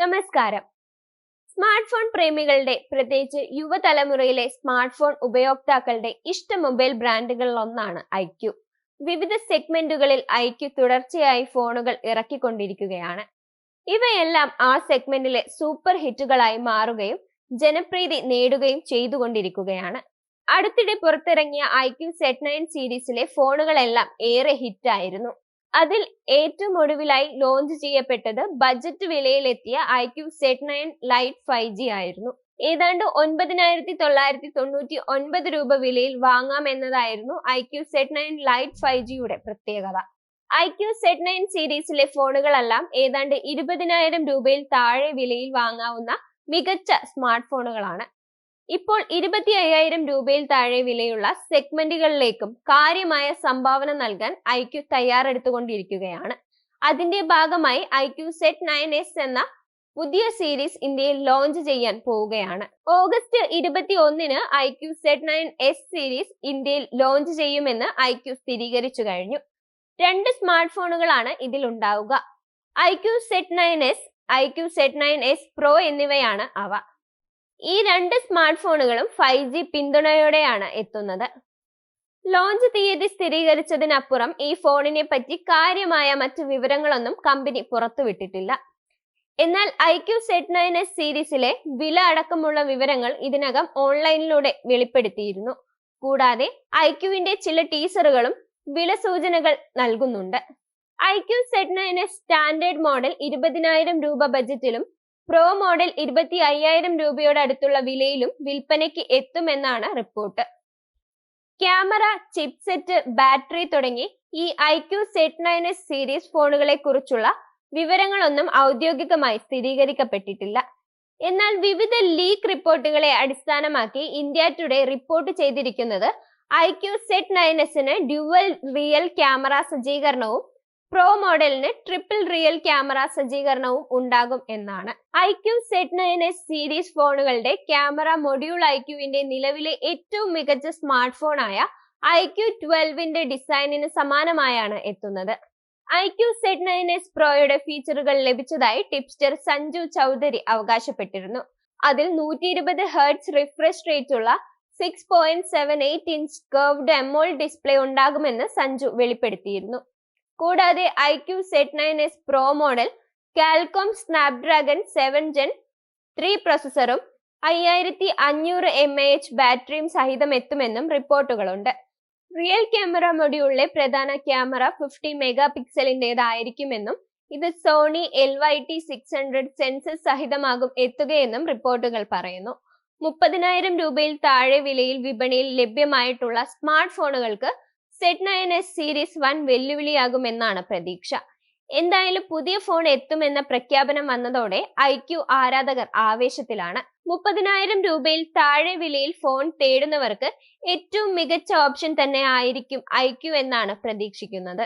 നമസ്കാരം. Smart phone പ്രേമികളുടെ പ്രത്യേകിച്ച് യുവതലമുറയിലെ smart phone ഉപയോക്താക്കളുടെ ഇഷ്ട മൊബൈൽ ബ്രാൻഡുകളിൽ ഒന്നാണ് ഐക്യു വിവിധ സെഗ്മെന്റുകളിൽ ഐക്യു തുടർച്ചയായി ഫോണുകൾ ഇറക്കിക്കൊണ്ടിരിക്കുകയാണ്. ഇവയെല്ലാം ആ സെഗ്മെന്റിലെ സൂപ്പർ ഹിറ്റുകളായി മാറുകയും ജനപ്രീതി നേടുകയും ചെയ്തുകൊണ്ടിരിക്കുകയാണ്. അടുത്തിടെ പുറത്തിറങ്ങിയ ഐക്യു സെറ്റ് നയൻ സീരീസിലെ ഫോണുകളെല്ലാം ഏറെ ഹിറ്റായിരുന്നു. അതിൽ ഏറ്റവും ഒടുവിലായി ലോഞ്ച് ചെയ്യപ്പെട്ടത് budget വിലയിലെത്തിയ iQOO Z nine lite five G ആയിരുന്നു. ഏതാണ്ട് ഒൻപതിനായിരത്തി തൊള്ളായിരത്തി തൊണ്ണൂറ്റി ഒൻപത് രൂപ വിലയിൽ വാങ്ങാമെന്നതായിരുന്നു Q Z nine lite five ജിയുടെ പ്രത്യേകത. ഐ ക്യൂ സെറ്റ് നയൻ സീരീസിലെ ഫോണുകളെല്ലാം ഏതാണ്ട് ഇരുപതിനായിരം രൂപയിൽ താഴെ വിലയിൽ വാങ്ങാവുന്ന മികച്ച സ്മാർട്ട് ഫോണുകളാണ് ഇപ്പോൾ ഇരുപത്തി അയ്യായിരം രൂപയിൽ താഴെ വിലയുള്ള സെഗ്മെന്റുകളിലേക്കും കാര്യമായ സംഭാവന നൽകാൻ ഐക്യു തയ്യാറെടുത്തുകൊണ്ടിരിക്കുകയാണ്. അതിന്റെ ഭാഗമായി ഐക്യു സെറ്റ് നയൻ എസ് എന്ന പുതിയ സീരീസ് ഇന്ത്യയിൽ ലോഞ്ച് ചെയ്യാൻ പോവുകയാണ്. ഓഗസ്റ്റ് ഇരുപത്തി ഒന്നിന് iQOO Z nine S series ഇന്ത്യയിൽ ലോഞ്ച് ചെയ്യുമെന്ന് ഐക്യു സ്ഥിരീകരിച്ചു കഴിഞ്ഞു. രണ്ട് സ്മാർട്ട് ഫോണുകളാണ് ഇതിൽ ഉണ്ടാവുക. IQOO Z nine S iQOO Z nine S pro എന്നിവയാണ് അവ. ഈ രണ്ട് സ്മാർട്ട് ഫോണുകളും ഫൈവ് ജി പിന്തുണയോടെയാണ് എത്തുന്നത്. ലോഞ്ച് തീയതി സ്ഥിരീകരിച്ചതിനപ്പുറം ഈ ഫോണിനെ പറ്റി കാര്യമായ മറ്റു വിവരങ്ങളൊന്നും കമ്പനി പുറത്തുവിട്ടിട്ടില്ല. എന്നാൽ iQOO Z nine S സീരീസിലെ വില അടക്കമുള്ള വിവരങ്ങൾ ഇതിനകം ഓൺലൈനിലൂടെ വെളിപ്പെടുത്തിയിരുന്നു. കൂടാതെ ഐ ക്യുവിന്റെ ചില ടീസറുകളും വില സൂചനകൾ നൽകുന്നുണ്ട്. IQOO Z nine S standard model ഇരുപതിനായിരം രൂപ ബജറ്റിലും പ്രോ മോഡൽ ഇരുപത്തി അയ്യായിരം രൂപയോട് അടുത്തുള്ള വിലയിലും വിൽപ്പനയ്ക്ക് എത്തുമെന്നാണ് റിപ്പോർട്ട് ക്യാമറ ചിപ്സെറ്റ് ബാറ്ററി തുടങ്ങി ഈ iQOO Z nine S series ഫോണുകളെ കുറിച്ചുള്ള വിവരങ്ങളൊന്നും ഔദ്യോഗികമായി സ്ഥിരീകരിക്കപ്പെട്ടിട്ടില്ല. എന്നാൽ വിവിധ ലീക്ക് റിപ്പോർട്ടുകളെ അടിസ്ഥാനമാക്കി ഇന്ത്യ ടുഡേ റിപ്പോർട്ട് ചെയ്തിരിക്കുന്നത് ഐ ക്യു സെറ്റ് നയൻ എസിന് ഡ്യുവൽ റിയൽ ക്യാമറ സജ്ജീകരണവും പ്രോ മോഡലിന് ട്രിപ്പിൾ റിയൽ ക്യാമറ സജ്ജീകരണവും ഉണ്ടാകും എന്നാണ്. IQOO Z nine S series ഫോണുകളുടെ ക്യാമറ മൊഡ്യൂൾ ഐക്യുവിന്റെ നിലവിലെ ഏറ്റവും മികച്ച സ്മാർട്ട് ഫോണായ ഐക്യു ട്വൽവിന്റെ ഡിസൈനിന് സമാനമായാണ് എത്തുന്നത്. ഐക്യു സെറ്റ് നയൻ എസ് പ്രോയുടെ ഫീച്ചറുകൾ ലഭിച്ചതായി ടിപ്സ്റ്റർ സഞ്ജു ചൗധരി അവകാശപ്പെട്ടിരുന്നു. അതിൽ നൂറ്റി ഇരുപത് ഹെർട്സ് റിഫ്രഷ് റേറ്റ് ഉള്ള six point seven eight inch curved AMOLED display ഉണ്ടാകുമെന്ന് സഞ്ജു വെളിപ്പെടുത്തിയിരുന്നു. കൂടാതെ iQOO Z nine S pro model Qualcomm Snapdragon seven gen three പ്രൊസസറും അയ്യായിരത്തി അഞ്ഞൂറ് എം എ എച്ച് ബാറ്ററിയും സഹിതം എത്തുമെന്നും റിപ്പോർട്ടുകളുണ്ട്. റിയൽ ക്യാമറ മൊഡ്യൂളിലെ പ്രധാന ക്യാമറ ഫിഫ്റ്റി മെഗാ പിക്സലിന്റെതായിരിക്കുമെന്നും ഇത് Sony L Y T six hundred sensors സഹിതമാകും എത്തുകയെന്നും റിപ്പോർട്ടുകൾ പറയുന്നു. മുപ്പതിനായിരം രൂപയിൽ താഴെ വിലയിൽ വിപണിയിൽ ലഭ്യമായിട്ടുള്ള smart ഫോണുകൾക്ക് Z nine S series one വെല്ലുവിളിയാകുമെന്നാണ് പ്രതീക്ഷ. എന്തായാലും പുതിയ ഫോൺ എത്തുമെന്ന പ്രഖ്യാപനം വന്നതോടെ ഐക്യു ആരാധകർ ആവേശത്തിലാണ്. മുപ്പതിനായിരം രൂപയിൽ താഴെ വിലയിൽ ഫോൺ തേടുന്നവർക്ക് ഏറ്റവും മികച്ച ഓപ്ഷൻ തന്നെ ആയിരിക്കും ഐക്യു എന്നാണ് പ്രതീക്ഷിക്കുന്നത്.